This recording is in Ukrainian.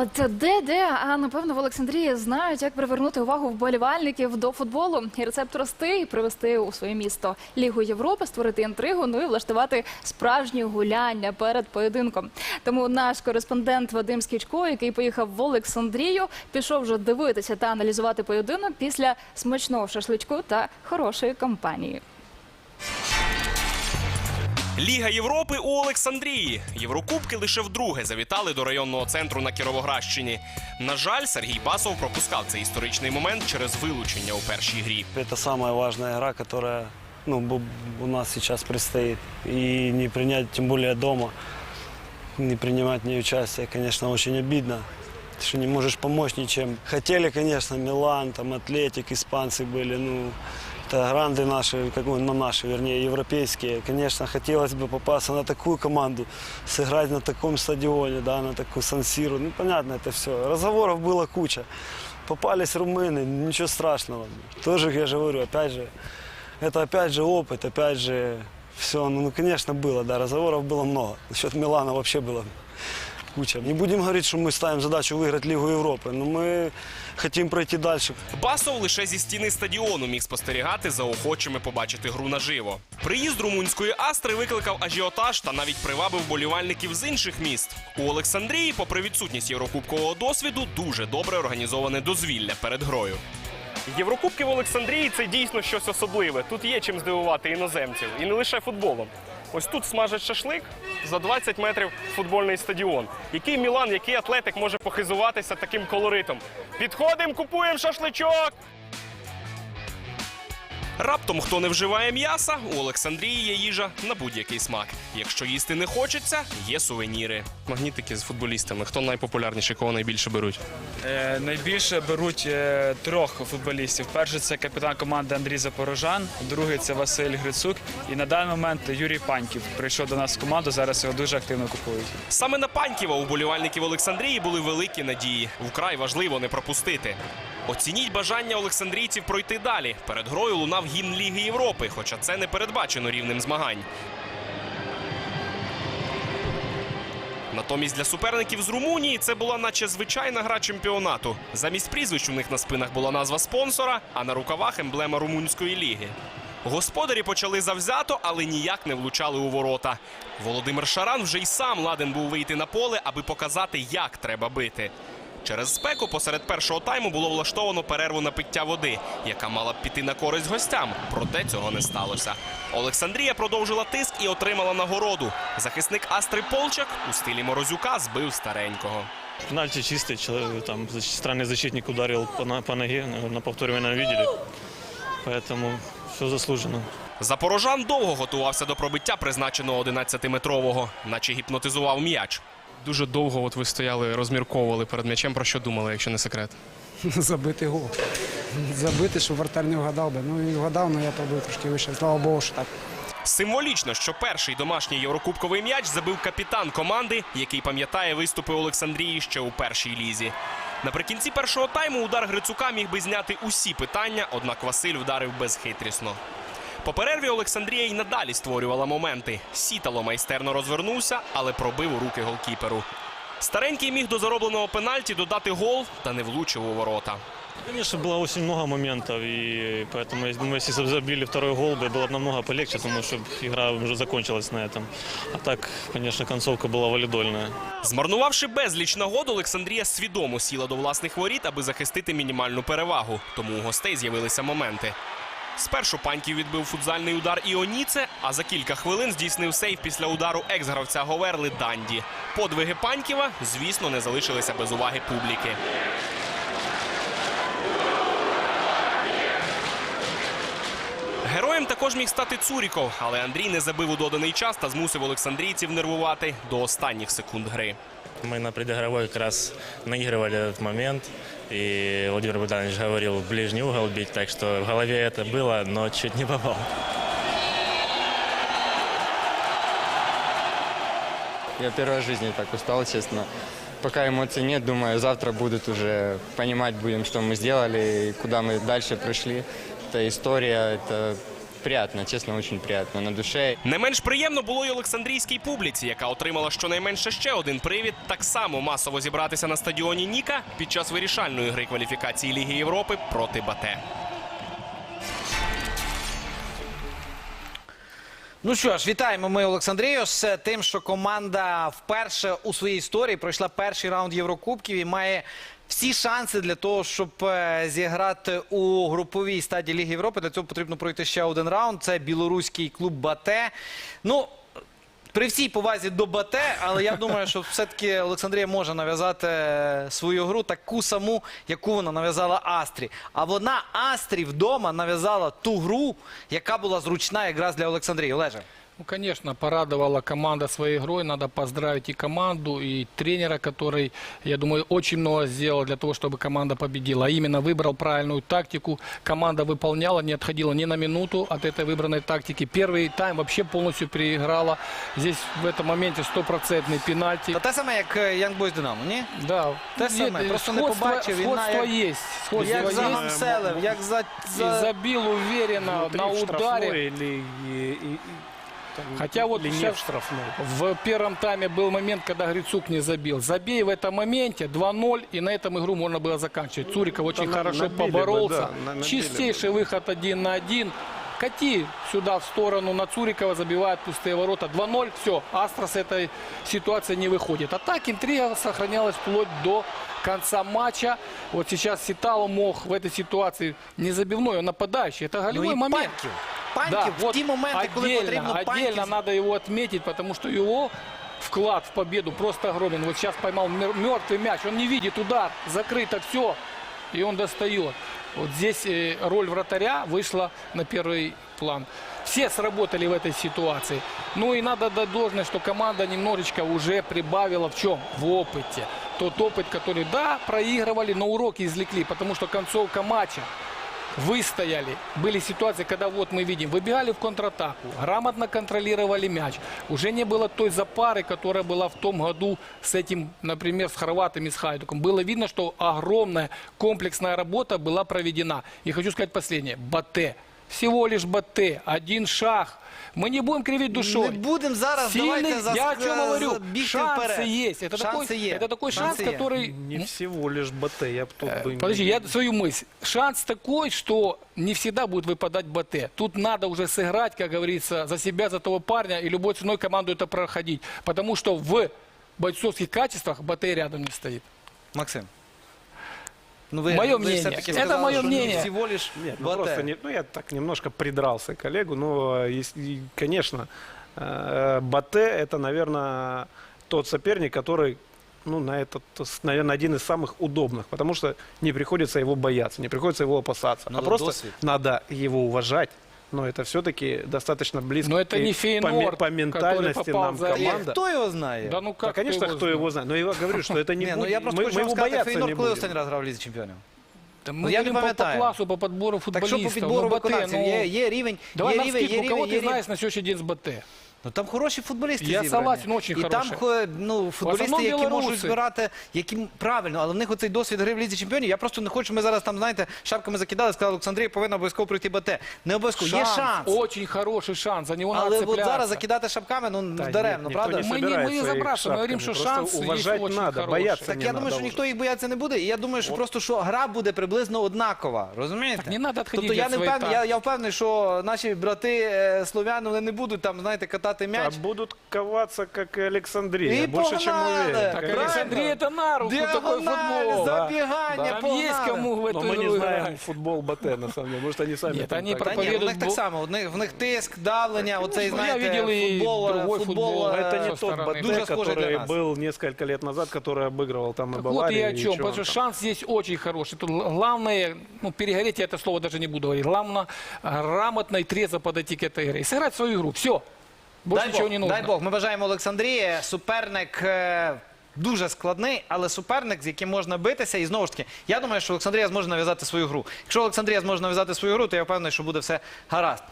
От де де, а напевно в Олександрії знають, як привернути увагу вболівальників до футболу і рецепт рости і привести у своє місто Лігу Європи, створити інтригу, ну і влаштувати справжні гуляння перед поєдинком. Тому наш кореспондент Вадим Скічко, який поїхав в Олександрію, пішов вже дивитися та аналізувати поєдинок після смачного шашличку та хорошої компанії. Ліга Європи у Олександрії. Єврокубки лише вдруге завітали до районного центру на Кіровоградщині. На жаль, Сергій Басов пропускав цей історичний момент через вилучення у першій грі. Это самая важная игра, которая ну, бу- у нас сейчас предстоит. И не принять, тем более дома, не принимать в ней участие, конечно, очень обидно. Ты что не можешь помочь ничем. Хотели, конечно, Милан, там, Атлетик, испанцы были, ну, это гранды наши, как бы, ну, наши, вернее, европейские. Конечно, хотелось бы попасться на такую команду, сыграть на таком стадионе, да, на такую Сан-Сиру. Ну, понятно это все. Разговоров было куча. Попались румыны, ничего страшного. Тоже, я же говорю, опять же, это опять же опыт, опять же, все, ну, ну, конечно, было, да, разговоров было много. Насчет Милана вообще было куча. Не будем говорить, что мы ставим задачу выиграть Лигу Европы, но мы хотим пройти дальше. Басов лише зі стіни стадіону міг спостерігати за охочими побачити гру наживо. Приїзд румунської астри викликав ажіотаж та навіть привабив болівальників з інших міст. У Олександрії, попри відсутність єврокубкового досвіду, дуже добре організоване дозвілля перед грою. Єврокубки в Олександрії це дійсно щось особливе. Тут є чим здивувати іноземців, і не лише футболом. Ось тут смажать шашлик за 20 метрів футбольний стадіон. Який Мілан, який атлетик може похизуватися таким колоритом? Підходимо, купуємо шашличок. Раптом, хто не вживає м'яса, у Олександрії є їжа на будь-який смак. Якщо їсти не хочеться, є сувеніри. Магнітики з футболістами. Хто найпопулярніший, кого найбільше беруть? Е, Найбільше беруть е, трьох футболістів. Перший це капітан команди Андрій Запорожан, другий це Василь Грицук. І на даний момент Юрій Паньків прийшов до нас в команду. Зараз його дуже активно купують. Саме на Паньківа у болівальників Олександрії були великі надії. Вкрай важливо не пропустити. Оцініть бажання олександрійців пройти далі. Перед грою лунав гімн Ліги Європи, хоча це не передбачено рівнем змагань. Натомість для суперників з Румунії це була наче звичайна гра чемпіонату. Замість прізвищ у них на спинах була назва спонсора, а на рукавах емблема румунської ліги. Господарі почали завзято, але ніяк не влучали у ворота. Володимир Шаран вже й сам ладен був вийти на поле, аби показати, як треба бити. Через спеку посеред першого тайму було влаштовано перерву на пиття води, яка мала б піти на користь гостям. Проте цього не сталося. Олександрія продовжила тиск і отримала нагороду. Захисник Астри Полчак у стилі Морозюка збив старенького. Пенальти чистый, человек, там защ- странный защитник ударил по, на- по ноге, наверное, на повторе вы, наверное, видели. Поэтому все заслужено. Запорожан довго готувався до пробиття призначеного 11-метрового, наче гіпнотизував м'яч. Дуже довго от ви стояли, розмірковували перед м'ячем, про що думали, якщо не секрет. Забитий гол. Забити, щоб вратар не вгадав би. Ну він вгадав, але я пробив трошки вище. Слава Богу, що так. Символічно, що перший домашній єврокубковий м'яч забив капітан команди, який пам'ятає виступи Олександрії ще у першій лізі. Наприкінці першого тайму удар Грицука міг би зняти усі питання, однак Василь вдарив безхитрісно. По перерві Олександрія й надалі створювала моменти. Сітало майстерно розвернувся, але пробив у руки голкіперу. Старенький міг до заробленого пенальті додати гол та не влучив у ворота. Конечно, было очень много моментов, и поэтому, я думаю, если бы забили второй гол, бы было бы намного полегче, потому что игра уже закончилась на этом. А так, конечно, концовка была валидольная. Змарнувавши безліч нагод, Олександрія свідомо сіла до власних воріт, аби захистити мінімальну перевагу. Тому у гостей з'явилися моменти. Спершу паньків відбив футзальний удар Іоніце, а за кілька хвилин здійснив сейв після удару екс-гравця Говерли Данді. Подвиги паньківа, звісно, не залишилися без уваги публіки. Героєм також міг стати Цуріков, але Андрій не забив у доданий час та змусив олександрійців нервувати до останніх секунд гри. Мы на предыгровой как раз наигрывали этот момент. И Владимир Богданович говорил в ближний угол бить, так что в голове это было, но чуть не попал. Я первый раз в жизни так устал, честно. Пока эмоций нет, думаю, завтра будут уже понимать будем, что мы сделали и куда мы дальше пришли. Это история, это приятно, чесно, очень приємно на душе. Не менш приємно було й Олександрійській публіці, яка отримала щонайменше ще один привід так само масово зібратися на стадіоні Ніка під час вирішальної гри кваліфікації Ліги Європи проти Бате. Ну що ж, вітаємо ми Олександрію з тим, що команда вперше у своїй історії пройшла перший раунд Єврокубків і має всі шанси для того, щоб е, зіграти у груповій стадії Ліги Європи. Для цього потрібно пройти ще один раунд. Це білоруський клуб Бате. Ну. При всій повазі до Бате, але я думаю, що все-таки Олександрія може нав'язати е, свою гру таку саму, яку вона нав'язала Астрі. А вона Астрі вдома нав'язала ту гру, яка була зручна якраз для Олександрії. Олеже. Ну, конечно, порадовала команда своей игрой. Надо поздравить и команду, и тренера, который, я думаю, очень много сделал для того, чтобы команда победила. А именно выбрал правильную тактику. Команда выполняла, не отходила ни на минуту от этой выбранной тактики. Первый тайм вообще полностью переиграла. Здесь в этом моменте стопроцентный пенальти. Та те саме, як Young Boys Динамо, ні? Да, Те саме, просто не сходство- побачив, він Сходство на- есть. Сходство Як за есть. Гамселем, як за... И за... забил уверенно на ударе. Хотя вот сейчас в первом тайме был момент, когда Грицук не забил. Забей в этом моменте 2-0, и на этом игру можно было заканчивать. Цуриков очень хорошо поборолся. Чистейший выход один на один. Кати сюда в сторону на Цурикова, забивает пустые ворота. 2-0, все, Астра с этой ситуации не выходит. А так интрига сохранялась вплоть до конца матча. Вот сейчас Ситало мог в этой ситуации не забивной, он нападающий. Это Ну голевой і момент. Паньків. Паньків в вот ті моменти, коли отдельно, потрібно отдельно Паньків. надо его отметить, потому что его вклад в победу просто огромен. Вот сейчас поймал мертвый мяч, он не видит удар, закрыто все, и он достает. Вот здесь э, роль вратаря вышла на первый план. Все сработали в этой ситуации. Ну и надо дать должное, что команда немножечко уже прибавила в чем? В опыте. Тот опыт, который, да, проигрывали, но уроки извлекли, потому что концовка матча выстояли. Были ситуации, когда вот мы видим, выбегали в контратаку, грамотно контролировали мяч. Уже не было той запары, которая была в том году с этим, например, с Хорватом и с Хайдуком. Было видно, что огромная комплексная работа была проведена. И хочу сказать последнее. Батэ. Всего лишь Батэ. Один шаг. Мы не будем кривить душой. Не будемо зараз, Сильный, давайте за, я о чем говорю, бігти шансы вперед. есть. Это такой, Шанси є. это такой шанс, Шанси є. который Не всего лишь БТ, я бы тут бы... Подожди, я свою мысль. Шанс такой, что не всегда будет выпадать БТ. Тут надо уже сыграть, как говорится, за себя, за того парня, и любой ценой команду это проходить. Потому что в бойцовских качествах БТ рядом не стоит. Максим. Ну, ви, Моє ви мнение. все-таки Це сказали, моє що мнение. всього лиш Нет, ну Батэ. просто не, ну я так немножко придрался к коллегу, но если- и, конечно, э, Батэ это, наверное, тот соперник, который, ну, на этот, наверное, один из самых удобных, потому что не приходится его бояться, не приходится его опасаться, Ну, а да, просто досвід. надо его уважать. Но это все-таки достаточно близко Но это и не по, Фейнорд, ме- по который ментальности попал нам за- Та команда. Хто його знає? Да ну Да, как конечно, ты кто его знает. Но я говорю, что это не Ні, ну будет. я просто мы, хочу мы вам его сказати, бояться Фейнор не коли будем. останній раз грав в Лізі чемпіонів? Да мы Ну, я не говорим по, по пам'ятаю. классу, по подбору Так що футболистов. по підбору Ну, БТ, виконавців? ну, Є, є рівень, Давай є на рівень, є вскидку, рівень, кого є ты рівень. знаешь на следующий день с БТ? Ну там хороші футболісти Я зібрані. согласен, очень І там хороші. хо- ну, футболісти, основному які білоруси. можуть збирати, які правильно, але в них оцей досвід гри в Лізі Чемпіонів. Я просто не хочу, щоб ми зараз там, знаєте, шапками закидали, сказали, Олександрія повинна обов'язково пройти БТ. Не обов'язково, є шанс. Очень хороший шанс. За него надо Але от цепляться. зараз закидати шапками, ну, Да даремно, нет, правда? никто Мы не не- мы не собирается их забрасываем, мы говорим, шапками. что Просто шанс есть уважать очень надо, хороший. бояться Так не я надо думаю, що уже. ніхто їх боятися не буде. І я думаю, що просто що гра буде приблизно однакова. Розумієте? Так не надо відходити тобто я від не своєї впевнений, я, тактики. я впевнений, що наші брати е, слов'яни вони не будуть там, знаєте, катати м'яч. А будут коваться, как и Александрия. И Больше, чем погнали! уверен. Так, Так Правильно. Александрия это на руку такой Діагональ, футбол. забігання, Там погнали. есть кому в Но эту мы не игру знаем играть. футбол Батэ, на самом деле. Может, они сами Нет, там они так. Та ні, в проповедуют них так бо- само, в них, в них тиск, давлення, оцей, Ну, я знаєте, видел и футбол, другой футбол, футбол. е, Это не со тот стороны. Батэ, Дуже схожий для который нас. был несколько лет назад, который обыгрывал там и Так вот Баварию. и о и чем. чё Потому он что там. шанс здесь очень хороший. Тут главное, ну, перегореть я это слово даже не буду говорить. Главное, грамотно и трезво подойти к этой игре. И сыграть свою игру. Все. Больше дай нічого Бог, не нужно. Дай Бог, ми бажаємо Олександрії. Суперник е, дуже складний, але суперник, з яким можна битися. І знову ж таки, я думаю, що Олександрія зможе нав'язати свою гру. Якщо Олександрія зможе нав'язати свою гру, то я впевнений, що буде все гаразд.